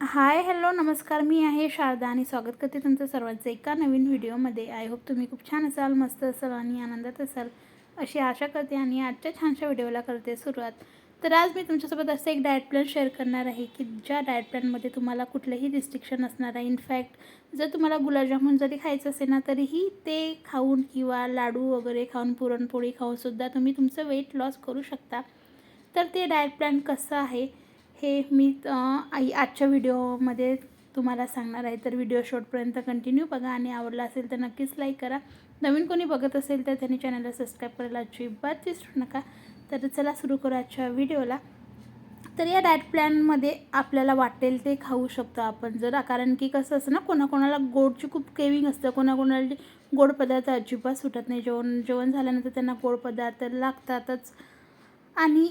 Hi hello नमस्कार. मी आहे शारदा आणि स्वागत करते तुमचं सर्वांचं एका नवीन व्हिडिओमध्ये. आय होप तुम्ही खूप छान असाल मस्त असाल आणि आनंदात असाल. अशी आशा करते आणि आजच्या छानशा व्हिडिओला करते सुरुवात. तर आज मी तुमच्यासोबत असं एक डाएट प्लॅन शेअर करणार आहे की ज्या डाएट प्लॅनमध्ये तुम्हाला कुठलंही रिस्ट्रिक्शन असणार आहे. इनफॅक्ट जर तुम्हाला गुलाबजामुन जरी खायचं असेल ना तरीही ते खाऊन किंवा लाडू वगैरे खाऊन पुरणपोळी खाऊनसुद्धा तुम्ही तुमचं वेट लॉस करू शकता. तर ते डाएट प्लॅन कसं आहे? हे मी आई आजच्या व्हिडिओमध्ये तुम्हाला सांगणार आहे. तर व्हिडिओ शॉर्टपर्यंत कंटिन्यू बघा आणि आवडला असेल तर नक्कीच लाईक करा. नवीन कोणी बघत असेल तर त्यांनी चॅनलला सबस्क्राईब करायला अजिबात विसरू नका. तर चला सुरू करू आजच्या व्हिडिओला. तर या डाएट प्लॅनमध्ये आपल्याला वाटेल ते खाऊ शकतो आपण जर. कारण की कसं असतं ना कोणाकोणाला गोडची खूप केविंग असतं. कोणाकोणाला गोड पदार्थ अजिबात सुटत नाही. जेवण जेवण झाल्यानंतर त्यांना गोड पदार्थ लागतातच. आणि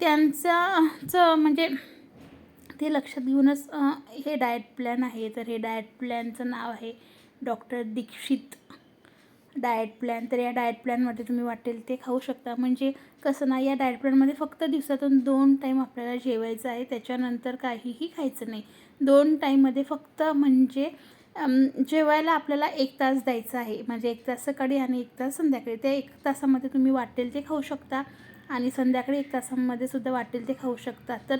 त्यांचं म्हणजे ते लक्षात घेऊनच हे डाएट प्लॅन आहे. तर हे डाएट प्लॅनचं नाव आहे डॉक्टर दीक्षित डाएट प्लॅन तर या डाएट प्लॅनमध्ये तुम्ही वाटेल ते खाऊ शकता. म्हणजे कसं ना या डाएट प्लॅनमध्ये फक्त दिवसातून दोन टाईम आपल्याला जेवायचं आहे. त्याच्यानंतर काहीही खायचं नाही. दोन टाईममध्ये फक्त म्हणजे जेवायला आपल्याला एक तास द्यायचं आहे. म्हणजे एक तास सकाळी आणि एक तास संध्याकाळी. त्या एक तासामध्ये तुम्ही वाटेल ते खाऊ शकता आणि संध्याकाळी एक तासामध्ये सुद्धा वाटेल ते खाऊ शकता. तर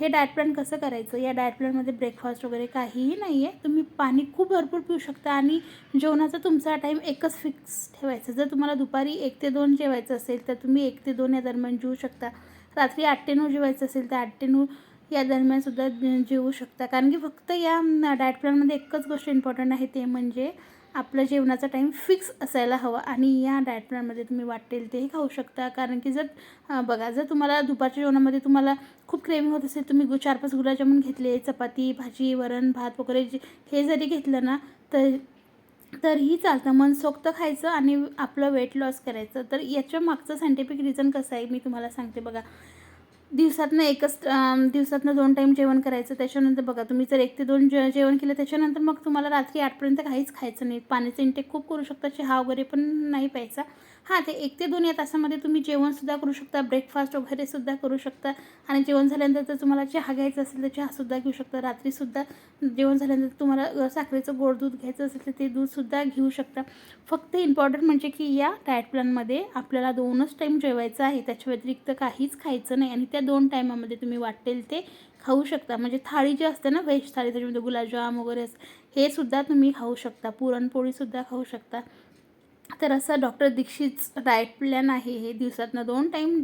हे डायट प्लॅन कसं करायचं? या डायट प्लॅनमध्ये ब्रेकफास्ट वगैरे काहीही नाही आहे तुम्ही पाणी खूप भरपूर पिऊ शकता आणि जेवणाचा तुमचा टाईम एकच फिक्स ठेवायचा. जर तुम्हाला दुपारी एक ते दोन जेवायचं असेल तर तुम्ही एक ते दोन या दरम्यान जेवू शकता. रात्री आठ ते नऊ जेवायचं असेल तर आठ ते नऊ या दरम्यानसुद्धा जेवू शकता. कारण की फक्त या डाएट प्लॅनमध्ये एकच गोष्ट इम्पॉर्टंट आहे ते म्हणजे आपलं जेवणाचा टाईम फिक्स असायला हवा आणि या डाएट प्लॅनमध्ये तुम्ही वाटेल तेही खाऊ शकता. कारण की जर बघा जर तुम्हाला दुपारच्या जेवणामध्ये तुम्हाला खूप क्रेविंग होत असेल तुम्ही गु चार पाच गुलाबजामुन घेतले चपाती भाजी वरण भात वगैरे जे हे जरी घेतलं ना तर तरीही चालतं. मनसोक्त खायचं आणि आपलं वेट लॉस करायचं. तर याच्या मागचं सायंटिफिक रिझन कसं आहे मी तुम्हाला सांगते. बघा दिवसातनं एकच दिवसातनं दोन टाईम जेवण करायचं त्याच्यानंतर बघा तुम्ही जर एक ते दोन जे जेवण केलं त्याच्यानंतर मग तुम्हाला रात्री आठपर्यंत काहीच खायचं नाही. पाण्याचं इंटेक खूप करू शकता चहा वगैरे पण नाही प्यायचा. हां ते एक ते दोन या तासामध्ये तुम्ही जेवणसुद्धा करू शकता ब्रेकफास्ट वगैरेसुद्धा करू शकता. आणि जेवण झाल्यानंतर जर तुम्हाला चहा घ्यायचा असेल तर चहासुद्धा घेऊ शकता. रात्रीसुद्धा जेवण झाल्यानंतर तुम्हाला साखरेचं गोड दूध घ्यायचं असेल तर ते दूधसुद्धा घेऊ शकता. फक्त इम्पॉर्टंट म्हणजे की या डायट प्लॅनमध्ये आपल्याला दोनच टाईम जेवायचं आहे. त्याच्या व्यतिरिक्त काहीच खायचं नाही. आणि त्या दोन टायमामध्ये तुम्ही वाटेल ते खाऊ शकता. म्हणजे थाळी जी असते ना व्हेज थाळी त्याच्यामध्ये गुलाबजाम वगैरे हे सुद्धा तुम्ही खाऊ शकता. पुरणपोळीसुद्धा खाऊ शकता. तर असं डॉक्टर दीक्षित डाएट प्लॅन आहे हे. दिवसातनं दोन टाईम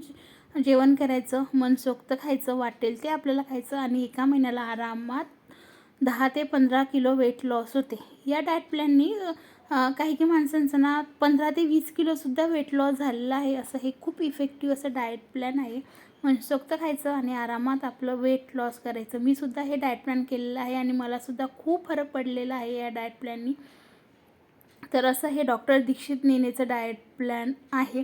जेवण करायचं मनसोक्त खायचं वाटेल ते आपल्याला खायचं आणि एका महिन्याला आरामात दहा ते पंधरा किलो वेट लॉस होते. या डाएट प्लॅननी काही काही माणसांचं ना पंधरा ते वीस किलोसुद्धा वेट लॉस झालेलं आहे. असं हे खूप इफेक्टिव्ह असं डाएट प्लॅन आहे. म्हणजे मनसोक्त खायचं आणि आरामात आपलं वेट लॉस करायचं. मी सुद्धा हे डाएट प्लॅन केलेलं आहे आणि मलासुद्धा खूप फरक पडलेला आहे या डाएट प्लॅननी तर असं हे डॉक्टर दीक्षित नेनेचं डाएट प्लॅन आहे.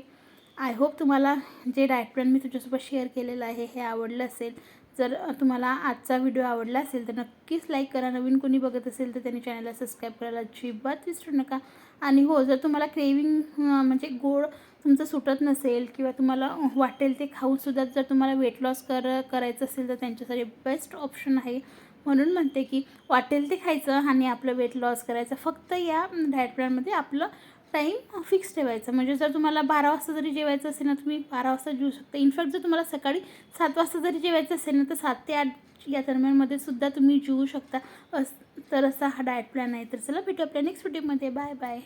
आय होप तुम्हाला जे डाएट प्लॅन मी तुझ्यासोबत शेअर केलेलं आहे हे आवडलं असेल. जर तुम्हाला आजचा व्हिडिओ आवडला असेल तर नक्कीच लाईक करा. नवीन कोणी बघत असेल तर त्यांनी चॅनलला सबस्क्राईब करायला अजिबात विसरू नका. आणि हो जर तुम्हाला क्रेविंग म्हणजे गोड तुमचं सुटत नसेल किंवा तुम्हाला वाटेल ते खाऊसुद्धा जर तुम्हाला वेट लॉस कर करायचं असेल तर त्यांच्यासाठी बेस्ट ऑप्शन आहे. म्हणून म्हणते की वाटेल ते खायचं आणि आपलं वेट लॉस करायचं. फक्त या डाएट प्लॅनमध्ये आपलं टाईम फिक्स ठेवायचा. म्हणजे जर तुम्हाला बारा वाजता जरी जेवायचं असेल ना तुम्ही बारा वाजता जेऊ शकता. इनफॅक्ट जर तुम्हाला सकाळी सात वाजता जरी जेवायचं असेल ना तर सात ते आठ या दरम्यानमध्ये सुद्धा तुम्ही जेवू शकता. अस तर असा हा डाएट प्लॅन आहे. तर चला भेटू आपल्या नेक्स्ट व्हिडिओमध्ये बाय बाय